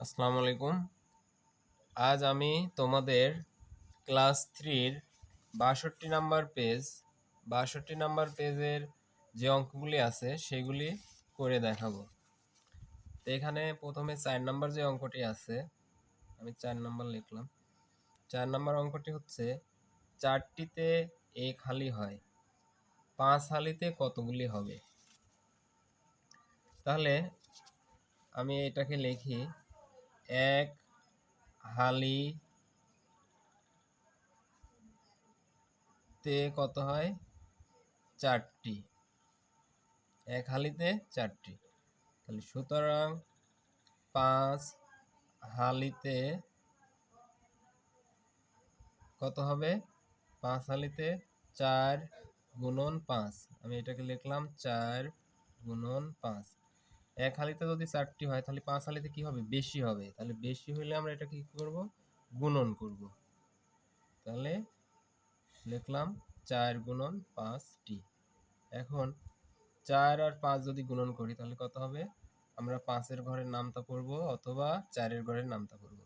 আসসালামু আলাইকুম আজ আমি তোমাদের ক্লাস থ্রির বাষট্টি নাম্বার পেজ, বাষট্টি নাম্বার পেজের যে অঙ্কগুলি আছে সেগুলি করে দেখাবো। তো এখানে প্রথমে চার নাম্বার যে অঙ্কটি আছে, আমি চার নাম্বার লিখলাম। চার নাম্বার অঙ্কটি হচ্ছে, চারটিতে এক হালি হয়, পাঁচ হালিতে কতগুলি হবে? তাহলে আমি এটাকে লিখি এক, হালি, তে কত হয়? চারটি। এক হালিতে চারটি। তাহলে সুতরাং পাঁচ হালিতে কত হবে? পাঁচ হালিতে চার গুণন পাঁচ। আমি এটাকে লিখলাম চার গুণন পাঁচ। এক হালিতে যদি চারটি হয়, তাহলে পাঁচ হালিতে কি হবে? বেশি হবে। তাহলে বেশি হলে আমরা এটা কি করব? গুণন করব। তাহলে লিখলাম চার গুণন পাঁচটি। এখন চার আর পাঁচ যদি গুণন করি, তাহলে কত হবে? আমরা পাঁচের ঘরের নামতা পড়ব অথবা চারের ঘরের নামতা পড়ব।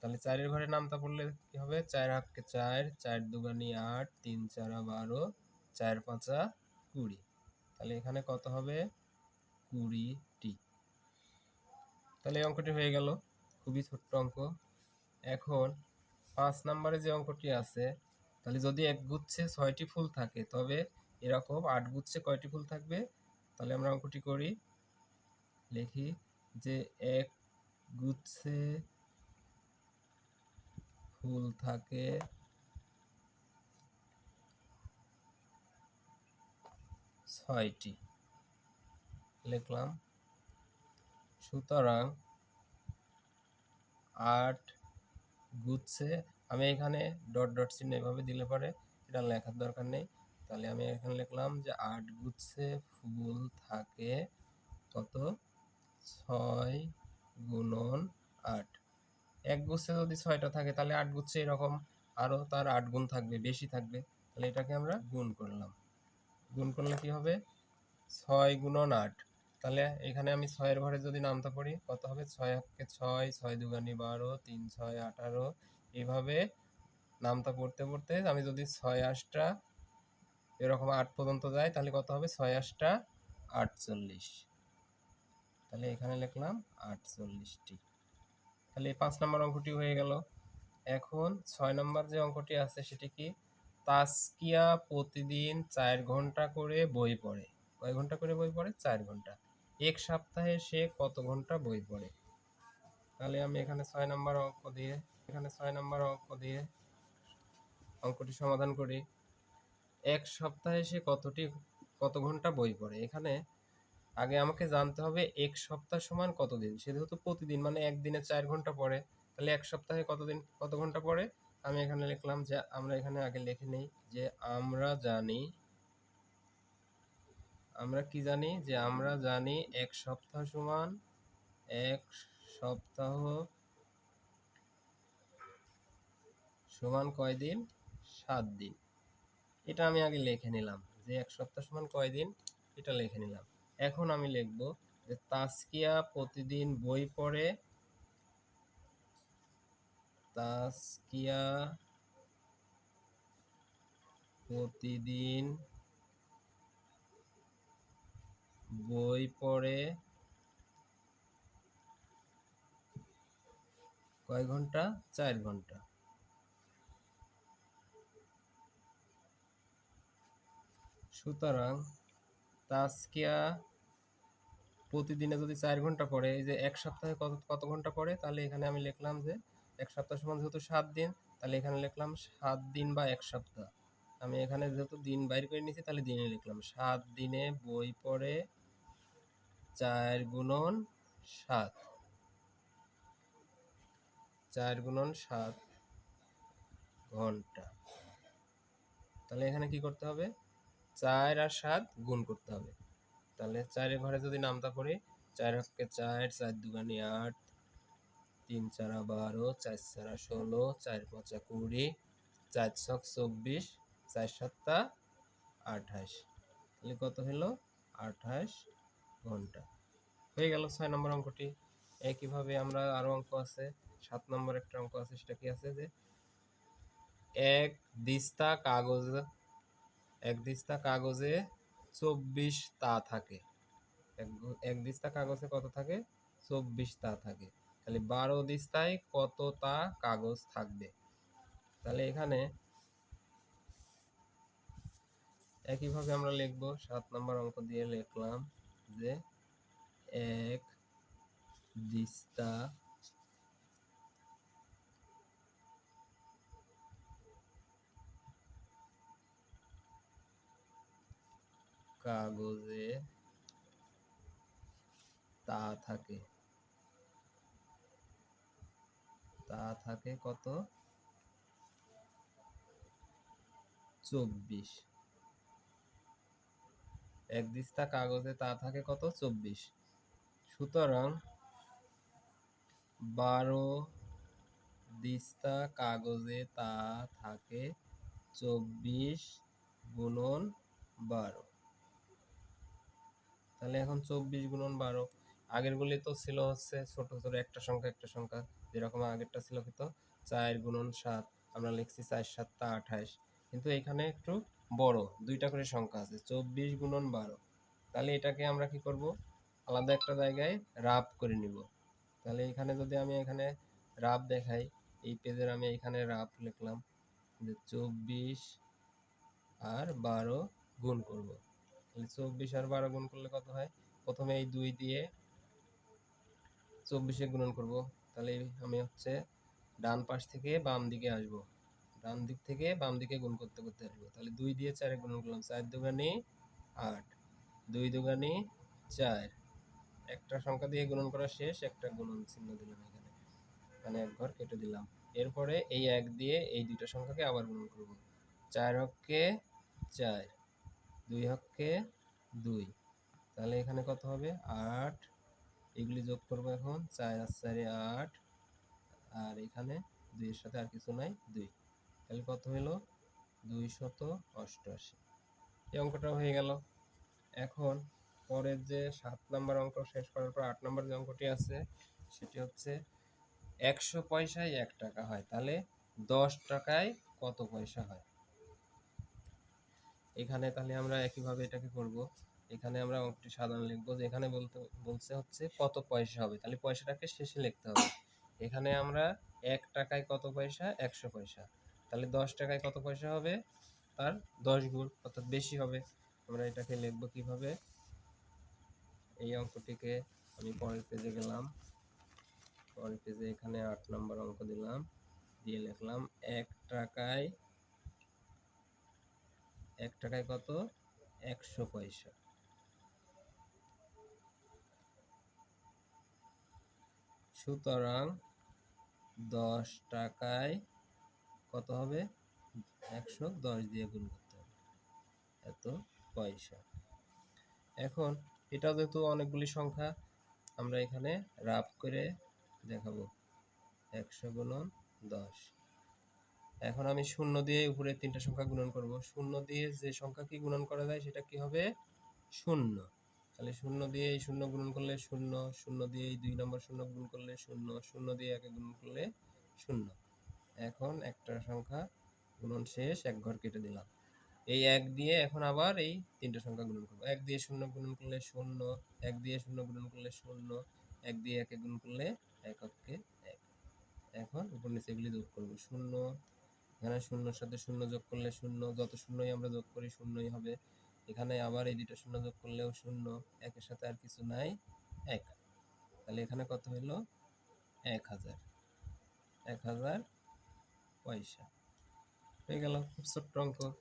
তাহলে চারের ঘরের নামতা পড়লে কি হবে? চার হাতকে চার চার দুগানি আট, তিন চারা বারো, চার পাঁচা কুড়ি। তাহলে এখানে কত হবে? কুড়িটি তাহলে এই অঙ্কটি হয়ে গেল। খুবই ছোট্ট অঙ্ক। এখন পাঁচ নম্বরে যে অঙ্কটি আছে, তাহলে যদি এক গুচ্ছে ছয়টি ফুল থাকে, তবে এরকম আট গুচ্ছে কয়টি ফুল থাকবে? তাহলে আমরা অঙ্কটি করি। লিখি যে এক গুচ্ছে ফুল থাকে ছয়টি। লিখলাম। সুতরাং আট গুচ্ছে, আমি এখানে ডট ডট চিহ্ন এভাবে দিলে পরে এটা লেখার দরকার নেই। তাহলে আমি এখানে লিখলাম যে আট গুচ্ছে ফুল থাকে কত? ছয় গুণন আট। এক গুচ্ছে যদি ছয়টা থাকে, তাহলে আট গুচ্ছে এরকম আরও তার আট গুণ থাকবে, বেশি থাকবে। তাহলে এটাকে আমরা গুণ করলাম। গুণ করলে কি হবে? ছয় গুণন আট। তাহলে এখানে আমি ছয়ের ঘরে যদি নামতা পড়ি, কত হবে? ছয় হাতকে ছয় ছয় দুগানি বারো, তিন ছয় আঠারো এইভাবে নামতা পড়তে পড়তে আমি যদি ছয় আটটা, এরকম আট পর্যন্ত যাই তাহলে কত হবে? ছয় আটটা আটচল্লিশ। তাহলে এখানে লিখলাম আটচল্লিশটি। তাহলে এই পাঁচ নম্বর অঙ্কটি হয়ে গেল। এখন ছয় নম্বর যে অঙ্কটি আছে, সেটি কি? তাস্কিয়া প্রতিদিন চার ঘণ্টা করে বই পড়ে। কয় ঘণ্টা করে বই পড়ে? চার ঘণ্টা। এক সপ্তাহে সে কত ঘণ্টা বই পড়ে? তাহলে আমি এখানে ছয় নম্বর অঙ্ক দিয়ে, এখানে ছয় নম্বর অঙ্ক দিয়ে অঙ্কটি সমাধান করি। এক সপ্তাহে সে কতটি, কত ঘণ্টা বই পড়ে? এখানে আগে আমাকে জানতে হবে এক সপ্তাহ সমান কতদিন? সে যেহেতু প্রতিদিন মানে একদিনে চার ঘণ্টা পড়ে, তাহলে এক সপ্তাহে কতদিন, কত ঘণ্টা পড়ে? আমি এখানে লিখলাম যে, আমরা এখানে আগে লিখে নেই যে, আমরা জানি আমরা কি জানি? যে আমরা জানি এক সপ্তাহ সমান এক সপ্তাহ সমান কয় দিন? সাত দিন। এটা আমি আগে লিখে নিলাম। যে এক সপ্তাহ সমান কয় দিন? এটা লিখে নিলাম। এখন আমি লিখব যে তাস্কিয়া প্রতিদিন বই পড়ে তাস্কিয়া প্রতিদিন বই পড়ে কয় ঘণ্টা? চার ঘণ্টা। সুতরাং তাস্কিয়া প্রতিদিনে যদি চার ঘণ্টা পড়ে, এই যে এক সপ্তাহে কত কত ঘণ্টা পড়ে? তাহলে এখানে আমি লিখলাম যে এক সপ্তাহ সমান যেহেতু সাত দিন, তাহলে এখানে লিখলাম সাত দিন বা এক সপ্তাহ। আমি এখানে যেহেতু দিন বাইর করে নিয়েছি, তাহলে দিনে লিখলাম। সাত দিনে বই পড়ে চার গুণন সাত। চার গুণন সাত ঘণ্টা। তাহলে এখানে কি করতে হবে? চার আর সাত গুণ করতে হবে। তাহলে চারের ঘরে যদি নামতা পড়ি, চার হককে চার চার দুগানি আট, তিন চারা বারো, চার চারা ষোলো, চার পাঁচা কুড়ি, চার ছক চব্বিশ চার সাতটা আঠাশ। তাহলে কত হলো? আঠাশ ঘণ্টা। হয়ে গেল ছয় নম্বর অঙ্কটি। একইভাবে আমরা আরও অঙ্ক আছে, সাত নম্বর একটা অঙ্ক আছে, সেটা কি আছে যে এক দিস্তা কাগজ, এক দিস্তা কাগজে চব্বিশ তা থাকে। এক দিস্তা কাগজে কত থাকে? চব্বিশ তা থাকে। তাহলে বারো দিস্তায় কত তা কাগজ থাকবে? তাহলে এখানে একইভাবে আমরা লিখব, সাত নম্বর অঙ্ক দিয়ে লিখলাম যে এক দিস্তা কাগজে তা থাকে। তা থাকে কত? চব্বিশ। এক দিস্তা কাগজে তা থাকে কত? চব্বিশ। সুতরাং বারো দিস্তা কাগজে তা থাকে চব্বিশ গুণন বারো। তাহলে এখন চব্বিশ গুণন বারো। আগের গুলি তো ছিল হচ্ছে ছোট ছোট একটা সংখ্যা একটা সংখ্যা। যেরকম আগেরটা ছিল কত চার গুণন সাত। আমরা লিখছি চার সাতটা আঠাশ। কিন্তু এখানে একটু বড়, দুইটা করে সংখ্যা আছে, চব্বিশ গুণন বারো। তাহলে এটাকে আমরা কি করব? আলাদা একটা জায়গায় রাব করে নিব। তাহলে এখানে যদি আমি এখানে রাব দেখাই, এই পেজের আমি এখানে রাব লিখলাম যে চব্বিশ আর বারো গুণ করব। তাহলে চব্বিশ আর বারো গুণ করলে কত হয়? প্রথমে এই দুই দিয়ে চব্বিশে গুণন করব। তাহলে আমি হচ্ছে ডান পাশ থেকে বাম দিকে আসব। ডান দিক থেকে বাম দিকে গুণ করতে করতে আসব। তাহলে দুই দিয়ে চারে গুণন করলাম, চার দুগানি আট। দুই দুগানি চার। একটা সংখ্যা দিয়ে গুণন করা শেষ, একটা গুণন চিহ্ন দিলাম এখানে। মানে এক ঘর কেটে দিলাম। এরপরে এই এক দিয়ে এই দুইটা সংখ্যাকে আবার গুণন করব। চার হককে চার, দুই হককে দুই। তাহলে এখানে কত হবে? আট। এগুলি যোগ করব এখন। চার আর চারে আট। আর এখানে দুইয়ের সাথে আর কিছু নাই, দুই। তাহলে কত হলো দুই শত অষ্টআশি। এই অঙ্কটা হয়ে গেল। এখন পরের যে সাত নম্বর অঙ্ক শেষ করার পর আট নম্বর যে অঙ্কটি আছে, সেটি হচ্ছে একশো পয়সায় এক টাকা হয়। তাহলে দশ টাকায় কত পয়সা হয়? এখানে তাহলে আমরা একইভাবে এটাকে করব। এখানে আমরা অঙ্কটি সাধারণ লিখব যে এখানে বলতে, বলছে হচ্ছে কত পয়সা হবে। তাহলে পয়সাটাকে শেষে লিখতে হবে। এখানে আমরা এক টাকায় কত পয়সা? একশো পয়সা। তাহলে দশ টাকায় কত পয়সা হবে? তার দশ গুণ, অর্থাৎ বেশি হবে। আমরা এটাকে লিখব কীভাবে? এই অঙ্কটিকে আমি পরের পেজে গেলাম। পরের পেজে এখানে আট নম্বর অঙ্ক দিলাম। দিয়ে লিখলাম, এক টাকায় এক টাকায় কত? একশো পয়সা। সুতরাং দশ টাকায় কত হবে? একশো দশ দিয়ে গুণ করতে হবে। এত পয়সা। এখন এটা যেহেতু অনেকগুলি সংখ্যা, আমরা এখানে রাফ করে দেখাবো। একশো গুণন দশ। এখন আমি শূন্য দিয়ে উপরে তিনটা সংখ্যা গুণন করব। শূন্য দিয়ে যে সংখ্যা কি গুণন করা যায়, সেটা কি হবে? শূন্য। তাহলে শূন্য দিয়ে এই শূন্য গুণন করলে শূন্য শূন্য দিয়ে এই দুই নম্বর শূন্য গুণ করলে শূন্য শূন্য দিয়ে একে গুণন করলে শূন্য। এখন একটা সংখ্যা গুণন শেষ, এক ঘর কেটে দিলাম। এই এক দিয়ে এখন আবার এই তিনটা সংখ্যা গুণন করব। এক দিয়ে শূন্য গুণন করলে শূন্য, এক দিয়ে শূন্য গুণন করলে শূন্য, এক দিয়ে একে গুণ করলে এককে এক। এখন উপর নিচে এগুলি যোগ করব। শূন্য, এখানে শূন্যর সাথে শূন্য যোগ করলে শূন্য, যত শূন্যই আমরা যোগ করি শূন্যই হবে। এখানে আবার এই দুটো শূন্য যোগ করলেও শূন্য, একের সাথে আর কিছু নাই, এক। তাহলে এখানে কত হইল? এক হাজার। এক হাজার পয়সা। হয়ে গেল খুব ছোট্ট অঙ্ক।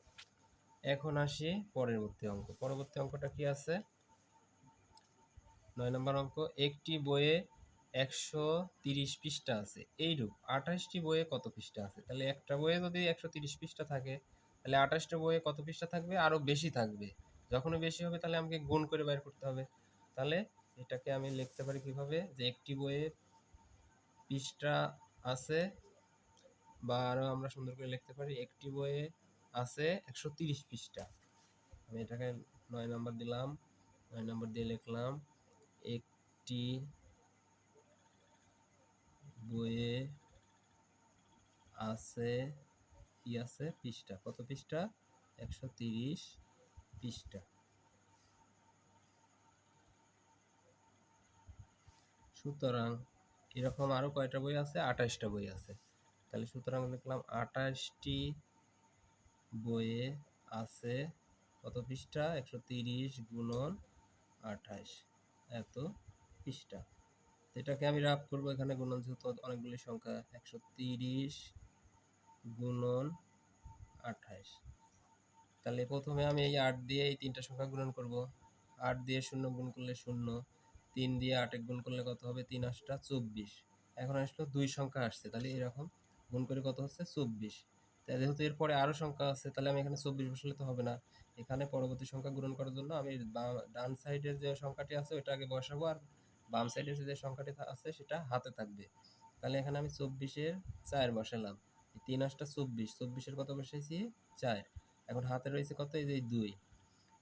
এখন আসি পরবর্তী অঙ্ক। পরবর্তী অঙ্কটা কি আছে? নয় নম্বর অঙ্ক, একটি বইয়ে একশো তিরিশ পৃষ্ঠা আছে। এইরূপ, আঠাশটি বইয়ে কত পৃষ্ঠা আছে? তাহলে একটা বইয়ে যদি একশো তিরিশ পৃষ্ঠা থাকে, তাহলে আঠাশটা বইয়ে কত পৃষ্ঠা থাকবে? আরও বেশি থাকবে। যখনই বেশি হবে, তাহলে আমাকে গুণ করে বের করতে হবে। তাহলে এটাকে আমি লিখতে পারি কীভাবে? যে একটি বইয়ে পৃষ্ঠা আছে বা আরও আমরা সুন্দর করে লিখতে পারি। একটি বইয়ে আছে একশো তিরিশ পৃষ্ঠা। আমি এটাকে নয় নাম্বার দিলাম, নয় নাম্বার দিয়ে লিখলাম, একটি বইয়ে আছে, কি আছে? পৃষ্ঠা। কত পৃষ্ঠা? একশো তিরিশ পৃষ্ঠা। সুতরাং এরকম আরও কয়টা বই আছে? আঠাশটা বই আছে। তাহলে সুতরাং লিখলাম আঠাশটি বইয়ে আছে কত পৃষ্ঠা? একশো তিরিশ গুণন আঠাশ। এত পৃষ্ঠা। এটাকে আমি রাফ করব এখানে, গুণন যেহেতু অনেকগুলি সংখ্যা, একশো তিরিশ গুণন আঠাশ। তাহলে প্রথমে আমি এই আট দিয়ে এই তিনটা সংখ্যা গুণন করব। আট দিয়ে শূন্য গুণ করলে শূন্য, তিন দিয়ে আটে গুণ করলে কত হবে? তিন আটটা চব্বিশ। এখন আসলো দুই সংখ্যা আসছে, তাহলে এরকম গুণ করে কত হচ্ছে? চব্বিশ। তাই যেহেতু এরপরে আরও সংখ্যা আছে, তাহলে আমি এখানে চব্বিশ বসালে তো হবে না। এখানে পরবর্তী সংখ্যা গ্রহণ করার জন্য আমি ডান সাইডের যে সংখ্যাটি আছে, ওইটা আগে বসাবো আর বাম সাইডের যে সংখ্যাটি আছে, সেটা হাতে থাকবে। তাহলে এখানে আমি চব্বিশের চার বসালাম। তিন আটটা চব্বিশ, চব্বিশের কত বসেছি চার। এখন হাতে রয়েছে কত? এই যে দুই।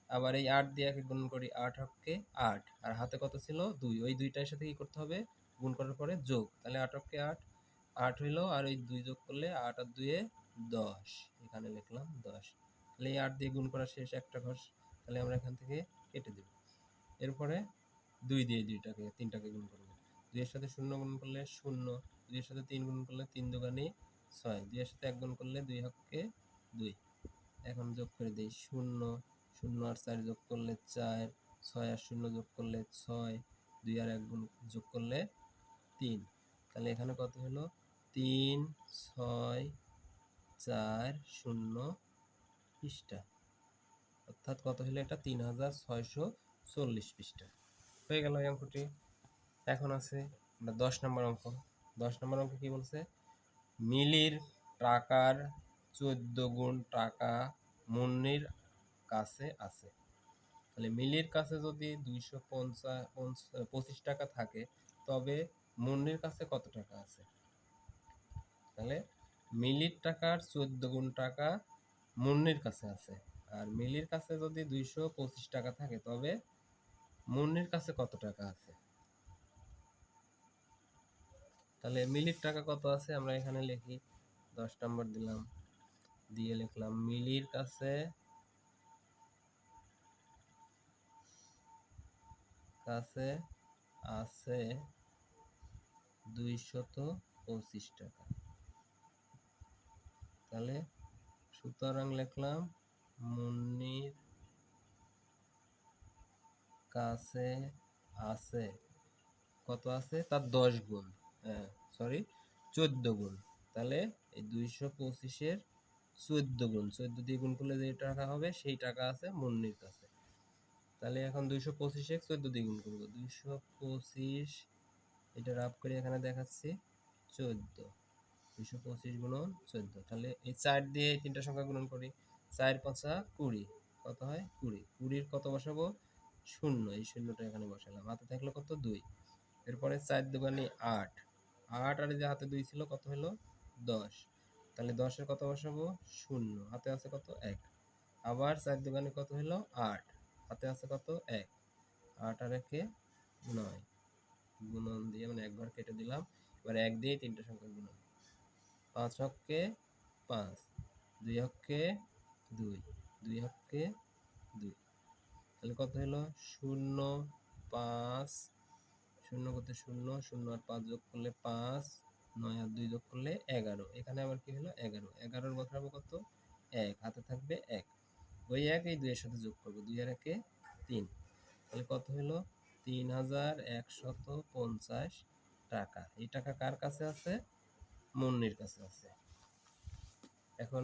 আবার এই আট দিয়ে একে গুণ করি আট হককে আট। আর হাতে কত ছিল? দুই। ওই দুইটার সাথে কি করতে হবে? গুণ করার পরে যোগ। তাহলে আট হককে আট আট হইল আর ওই দুই যোগ করলে আট আর দুয়ে দশ। এখানে লিখলাম দশ। তাহলে এই আট দিয়ে গুণ করা শেষ একটা ঘর, তাহলে আমরা এখান থেকে কেটে দেব। এরপরে দুই দিয়ে দুইটাকে, তিনটাকে গুণ করব। দুইয়ের সাথে শূন্য গুণ করলে শূন্য, দুইয়ের সাথে তিন গুণ করলে তিন দোকানে ছয়, দুইয়ের সাথে এক গুণ করলে দুই হককে দুই। এখন যোগ করে দিই শূন্য শূন্য আর চার যোগ করলে চার, ছয় আর শূন্য যোগ করলে ছয়, দুই আর এক গুণ যোগ করলে তিন। তাহলে এখানে কত হলো? তিন, ছয়, চার, শূন্য পৃষ্ঠা। অর্থাৎ কত হলো এটা? তিন হাজার ছয়শো চল্লিশ পৃষ্ঠা। হয়ে গেল এই অঙ্কটি। এখন আছে দশ নম্বর অঙ্ক। দশ নম্বর অঙ্ক কি বলছে? মিলির টাকার চোদ্দ গুণ টাকা মুন্নির কাছে আছে। তাহলে মিলির কাছে যদি দুইশো পঞ্চাশ পঁচিশ টাকা থাকে, তবে মুন্নির কাছে কত টাকা আছে? তাহলে মিলির টাকার চোদ্দ গুণ টাকা মুন্নির কাছে আছে। আর মিলির কাছে যদি দুইশো পঁচিশ টাকা থাকে, তবে মুন্নির কাছে কত টাকা আছে? তাহলে মিলির টাকা কত আছে? আমরা এখানে লিখি, দশ নম্বর দিলাম, দিয়ে লিখলাম, মিলির কাছে কাছে আছে দুইশত পঁচিশ টাকা। তাহলে সুতরাং লিখলাম মুন্নির কাছে আছে। কত আছে? তার দশ গুণ। হ্যাঁ সরি চোদ্দ গুণ। তাহলে এই দুইশো পঁচিশের চোদ্দ গুণ। চোদ্দ দিয়ে গুণ করলে যে টাকা হবে, সেই টাকা আছে মুন্নির কাছে। তাহলে এখন দুইশো পঁচিশে চোদ্দ দিয়ে গুণ করব। দুইশো পঁচিশ, এটা রাফ করে এখানে দেখাচ্ছি, চোদ্দ। দুইশো পঁচিশ গুণন চোদ্দ। তাহলে এই চার দিয়ে তিনটা সংখ্যা গুণন করি, চার পাঁচা কুড়ি। কত হয়? কুড়ি। কুড়ির কত বসাবো? শূন্য। এই শূন্যটা এখানে বসালাম। হাতে থাকল কত? দুই। এরপরে চার দোকানে আট। আট আর যে হাতে দুই ছিল, কত হলো? দশ। তাহলে দশের কত বসাবো? শূন্য। হাতে আছে কত? এক। আবার চার দোকানে কত হলো? আট। হাতে আছে কত? এক। আট আর একে নয়। গুণন দিয়ে মানে একবার কেটে দিলাম। এবার এক দিয়ে তিনটে সংখ্যা গুণন। পাঁচ হককে পাঁচ, দুই হককে দুই দুই হককে দুই। তাহলে কত হলো? শূন্য পাঁচ। শূন্য করতে শূন্য শূন্য আর পাঁচ যোগ করলে পাঁচ, নয় আর দুই যোগ করলে এগারো। এখানে আবার কি হলো? এগারো। এগারোর বসাবো কত? এক, হাতে থাকবে এক। ওই এক এই দুইয়ের সাথে যোগ করব। দুই আর একে তিন। তাহলে কত হলো? তিন হাজার একশত পঞ্চাশ টাকা। এই টাকা কার কাছে আছে? মুন্নির কাছে আছে। এখন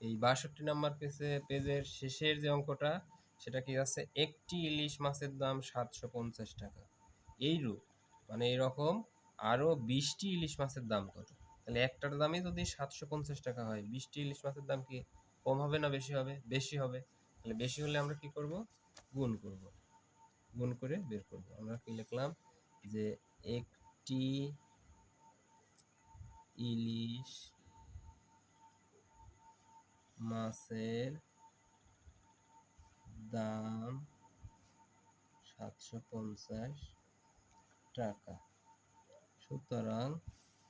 এই বাষট্টি নাম্বার পেজে পেজের শেষের যে অঙ্কটা, সেটা কি আছে? একটি ইলিশ মাছের দাম সাতশো পঞ্চাশ টাকা। এই রূপ মানে এরকম আরও বিশটি ইলিশ মাছের দাম কত? তাহলে একটার দামই যদি সাতশো পঞ্চাশ টাকা হয়, বিশটি ইলিশ মাছের দাম কি কম হবে না বেশি হবে? বেশি হবে। তাহলে বেশি হলে আমরা কি করব? গুণ করব। গুণ করে বের করব। আমরা কি লিখলাম যে একটি ইলিশ মাছের দাম, সাতশো পঞ্চাশ টাকা। সুতরাং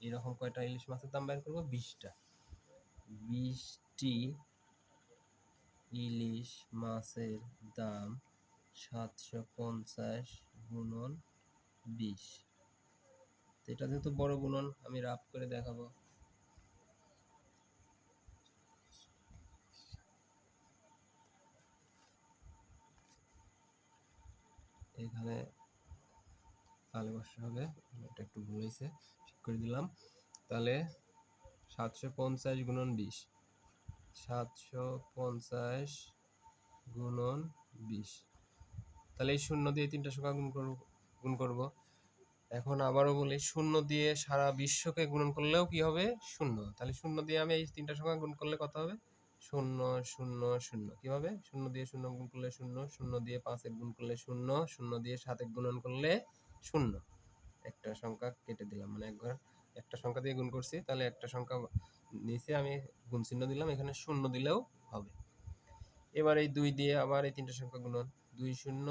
এরকম কয়টা ইলিশ মাছের দাম বের করব? বিশটা। বিশটি ইলিশ মাছের দাম সাতশো পঞ্চাশ গুণন বিশ। এটা যেহেতু বড় গুণন, আমি রাফ করে দেখাবো। এখানে তাহলে বসতে হবে, এটা একটু ভুল হয়েছে, ঠিক করে দিলাম। তাহলে সাতশো পঞ্চাশ গুণন বিশ। সাতশো পঞ্চাশ গুণন বিশ। তাহলে এই শূন্য দিয়ে তিনটা সংখ্যা গুণ করব গুণ করব। এখন আবারও বলি, শূন্য দিয়ে সারা বিশ্বকে গুণন করলেও কি হবে? শূন্য। তাহলে শূন্য দিয়ে আমি এই তিনটা সংখ্যা গুণ করলে কত হবে? শূন্য শূন্য শূন্য। কি হবে শূন্য দিয়ে শূন্য গুণ করলে শূন্য শূন্য দিয়ে পাঁচ এক গুণ করলে শূন্য শূন্য দিয়ে সাত এক গুণন করলে শূন্য। একটা সংখ্যা কেটে দিলাম মানে একবার একটা সংখ্যা দিয়ে গুণ করছি, তাহলে একটা সংখ্যা নিচে আমি গুণ চিহ্ন দিলাম, এখানে শূন্য দিলেও হবে। এবার এই দুই দিয়ে আবার এই তিনটা সংখ্যা গুণন। দুই শূন্য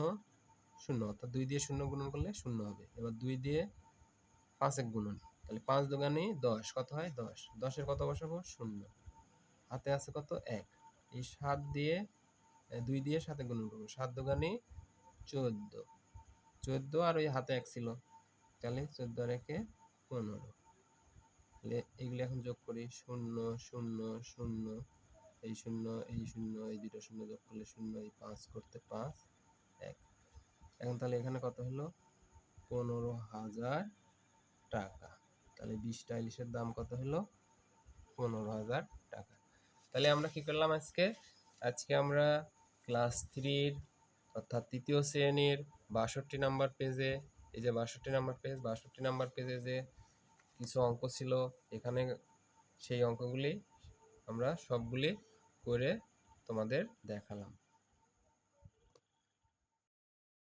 শূন্য, অর্থাৎ দুই দিয়ে শূন্য গুণন করলে শূন্য হবে। এবার দুই দিয়ে পাঁচ এক গুণন, তাহলে পাঁচ দোকানে দশ, কত হয়? দশ। দশের কত বসাবো? শূন্য। হাতে আছে কত? এক। এই সাত দিয়ে দুই দিয়ে সাথে গুণন করব। সাত দোকানে চোদ্দ। চোদ্দ আর ওই হাতে এক ছিল। তাহলে চোদ্দ আর একে পনেরো। তাহলে এগুলো এখন যোগ করি। শূন্য শূন্য শূন্য। এই শূন্য এই শূন্য, এই দুটো শূন্য যোগ করলে শূন্য, এই পাঁচ করতে পাঁচ, এক। এখন তাহলে এখানে কত হলো? পনেরো হাজার টাকা। তাহলে বিশটা ইলিশের দাম কত হলো? পনেরো হাজার টাকা। তাহলে আমরা কি করলাম আজকে? আজকে আমরা ক্লাস থ্রির অর্থাৎ তৃতীয় শ্রেণির বাষট্টি নাম্বার পেজে, এই যে বাষট্টি নাম্বার পেজ, বাষট্টি নাম্বার পেজে যে কিছু অঙ্ক ছিল, এখানে সেই অঙ্কগুলি আমরা সবগুলি করে তোমাদের দেখালাম।